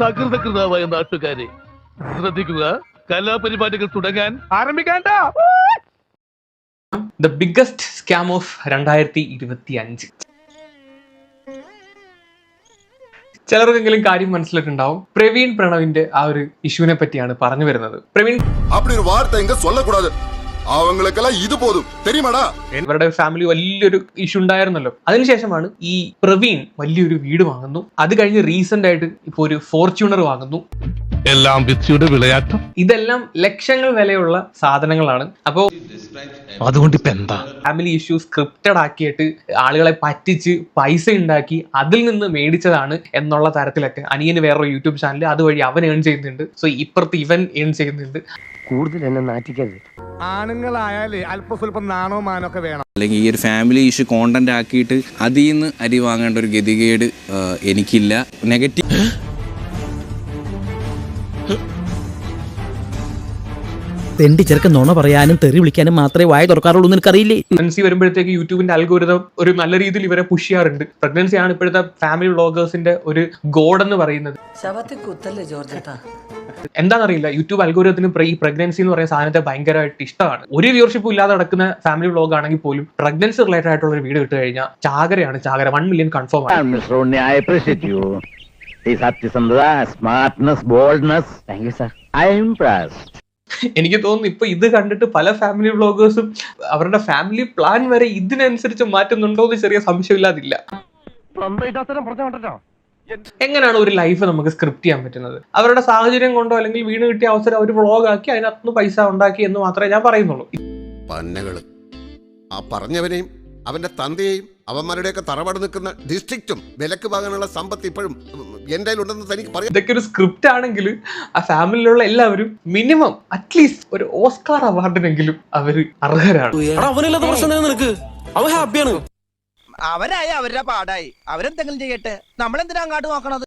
സകൃതകൃതാവായ നാട്ടുകാരെ ശ്രദ്ധിക്കുക. കലാപരിപാടികൾ തുടങ്ങാൻ ആരംഭിക്കാണ്ട ദ ബിഗ്ഗസ്റ്റ് സ്കാം ഓഫ് രണ്ടായിരത്തി ഇരുപത്തി അഞ്ച് ചിലർക്കെങ്കിലും കാര്യം മനസ്സിലായിട്ടുണ്ടാവും. പ്രവീൺ പ്രണവിന്റെ ആ ഒരു ഇഷ്യൂവിനെ പറ്റിയാണ് പറഞ്ഞു വരുന്നത്. പ്രവീൺ അപ്പൊ വാർത്ത എങ്ക അവങ്ങൾക്കെല്ലാം ഇത് പോതും. തെരുമാടാ. ഇവരുടെ ഫാമിലി വലിയൊരു ഇഷ്യൂ ഉണ്ടായിരുന്നല്ലോ. അതിനുശേഷമാണ് ഈ പ്രവീൺ വലിയൊരു വീട് വാങ്ങുന്നു. അത് കഴിഞ്ഞ് റീസെന്റ് ആയിട്ട് ഇപ്പൊ ഒരു ഫോർച്യൂണർ വാങ്ങുന്നു. എല്ലാം വിധിയുടെ വിളയാട്ടം. ഇതെല്ലാം ലക്ഷങ്ങൾ വിലയുള്ള സാധനങ്ങളാണ്. അപ്പോ അതുകൊണ്ട് ഇപ്പൊ എന്താ? ഫാമിലി ഇഷ്യൂ സ്ക്രിപ്റ്റഡ് ആക്കിയിട്ട് ആളുകളെ പറ്റിച്ച് പൈസ ഉണ്ടാക്കി അതിൽ നിന്ന് മേടിച്ചതാണ് എന്നുള്ള തരത്തിലൊക്കെ അനിയന് വേറൊരു യൂട്യൂബ് ചാനൽ അതുവഴി അവൻ ഏൺ ചെയ്യുന്നുണ്ട്. സോ ഇപ്പുറത്ത് ഇവൻ ഏൺ ചെയ്യുന്നുണ്ട്. കൂടുതൽ എന്നെ നാറ്റിക്കരുത്. ആണുങ്ങളായാലേ അല്പ സ്വല്പം നാണോ മാനോ ഒക്കെ വേണം. അല്ലെങ്കിൽ ഈ ഒരു ഫാമിലി ഇഷ്യൂ കോണ്ടന്റ് ആക്കിയിട്ട് അതിൽ നിന്ന് അരി വാങ്ങേണ്ട ഒരു ഗതികേട് എനിക്കില്ല. നെഗറ്റീവ് തെണ്ടി ചെറുക്കൻ നുണ പറയാനും തെറി വിളിക്കാനും മാത്രമേ വായ തുറക്കാറുള്ളൂ എന്ന് എനിക്കറിയില്ലേ? പ്രഗ്നൻസി വരുമ്പോഴത്തേക്ക് യൂട്യൂബിന്റെ അൽഗോരിതം ഒരു നല്ല രീതിയിൽ ഇവരെ പുഷ് ചെയ്യാറുണ്ട്. പ്രഗ്നൻസി ആണ് ഇപ്പോഴത്തെ ഫാമിലി വ്ളോഗേഴ്സിന്റെ ഒരു ഗോഡ് എന്ന് പറയുന്നത്. ശവത്തിൽ കുത്തല്ലേ ജോർജേട്ടാ? എന്താണെന്നറിയില്ല. യൂട്യൂബ് അൽഗോരിതത്തിന് ഈ പ്രഗ്നൻസി എന്ന് പറയുന്ന സാധനത്തെ ഭയങ്കരമായിട്ട് ഇഷ്ടമാണ്. ഒരു വ്യൂവർഷിപ്പ് ഇല്ലാതെ നടക്കുന്ന ഫാമിലി വ്ളോഗ് ആണെങ്കിൽ പോലും പ്രഗ്നൻസി റിലേറ്റഡ് ആയിട്ടുള്ള ഒരു വീഡിയോ ഇട്ട് കഴിഞ്ഞാൽ ചാകരയാണ് ചാകര. വൺ മില്യൺ കൺഫേം ആണ്. മിസ്റ്റർ ഉണ്ണി അപ്രീഷിയേറ്റ് യു ഈ സത്യസന്ധത smartness boldness thank you sir I'm impressed എനിക്ക് തോന്നുന്നു ഇപ്പൊ ഇത് കണ്ടിട്ട് പല ഫാമിലി വ്ളോഗേഴ്സും അവരുടെ ഫാമിലി പ്ലാൻ വരെ ഇതിനനുസരിച്ച് മാറ്റുന്നുണ്ടോ എന്ന് ചെറിയ സംശയമില്ലാതില്ല. എങ്ങനെയാണ് ഒരു ലൈഫ് നമുക്ക് സ്ക്രിപ്റ്റ് ചെയ്യാൻ പറ്റുന്നത്? അവരുടെ സാഹചര്യം കൊണ്ടോ അല്ലെങ്കിൽ വീണ് കിട്ടിയ അവസരം അവർ വ്ളോഗ് ആക്കി അതിനകത്തുനിന്ന് പൈസ ഉണ്ടാക്കി എന്ന് മാത്രമേ ഞാൻ പറയുന്നുള്ളൂ. പന്നകൾ ആ പറഞ്ഞവനെയും അവന്റെ തന്തയെയും അവന്മാരുടെയൊക്കെ തറവാട് നിൽക്കുന്ന ഡിസ്ട്രിക്റ്റും വിലക്ക് വാങ്ങാനുള്ള സമ്പത്ത് ഇപ്പോഴും എന്റെ ഉണ്ടെന്ന് തനിക്ക് പറയാം ഇതൊക്കെ ഒരു സ്ക്രിപ്റ്റ് ആണെങ്കിൽ ആ ഫാമിലിയിലുള്ള എല്ലാവരും മിനിമം അറ്റ്ലീസ്റ്റ് ഒരു ഓസ്കാർ അവാർഡിനെങ്കിലും അവർ അർഹരാണ്. അവനില്ലാത്ത പ്രശ്നം നിനക്ക്? അവൻ ഹാപ്പിയാണ് അവരായി അവരുടെ പാടായി. അവരെന്തെങ്കിലും ചെയ്യട്ടെ? നമ്മളെന്തിനാ അങ്ങോട്ട് നോക്കണത്?